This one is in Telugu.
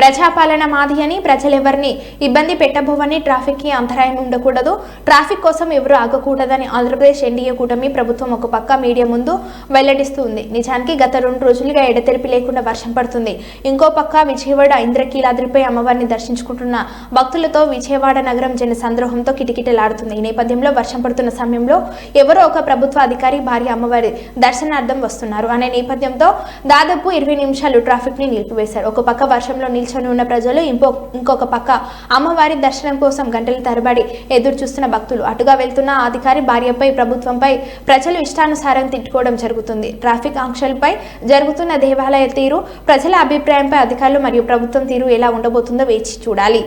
ప్రజాపాలన మాది అని ప్రజలెవరిని ఇబ్బంది పెట్టబోవని ట్రాఫిక్కి అంతరాయం ఉండకూడదు. ట్రాఫిక్ కోసం ఎవరు ఆగకూడదని ఆంధ్రప్రదేశ్ ఎన్డీఏ కూటమి ప్రభుత్వం ఒక పక్క మీడియా ముందు వెల్లడిస్తుంది. నిజానికి గత రెండు రోజులుగా ఎడతెరిపి లేకుండా వర్షం పడుతుంది. ఇంకో పక్క విజయవాడ ఇంద్రకీలాద్రిపై అమ్మవారిని దర్శించుకుంటున్న భక్తులతో విజయవాడ నగరం జన సంద్రోహంతో కిటకిటలాడుతుంది. ఈ నేపథ్యంలో వర్షం పడుతున్న సమయంలో ఎవరో ఒక ప్రభుత్వ అధికారి భార్య అమ్మవారి దర్శనార్థం వస్తున్నారు. అనే నేపథ్యంతో దాదాపు ఇరవై నిమిషాలు ట్రాఫిక్ని నిలిపివేశారు. ఒక పక్క వర్షంలో నిలిచి ఉన్న ప్రజలు ఇంకో ఇంకొక పక్క అమ్మవారి దర్శనం కోసం గంటల తరబడి ఎదురు చూస్తున్న భక్తులు. అటుగా వెళ్తున్న అధికారి భార్యపై ప్రభుత్వంపై ప్రజలు ఇష్టానుసారం తిట్టుకోవడం జరుగుతుంది. ట్రాఫిక్ ఆంక్షలపై జరుగుతున్న దేవాలయ తీరు ప్రజల అభిప్రాయంపై అధికారులు మరియు ప్రభుత్వం తీరు ఎలా ఉండబోతుందో వేచి చూడాలి.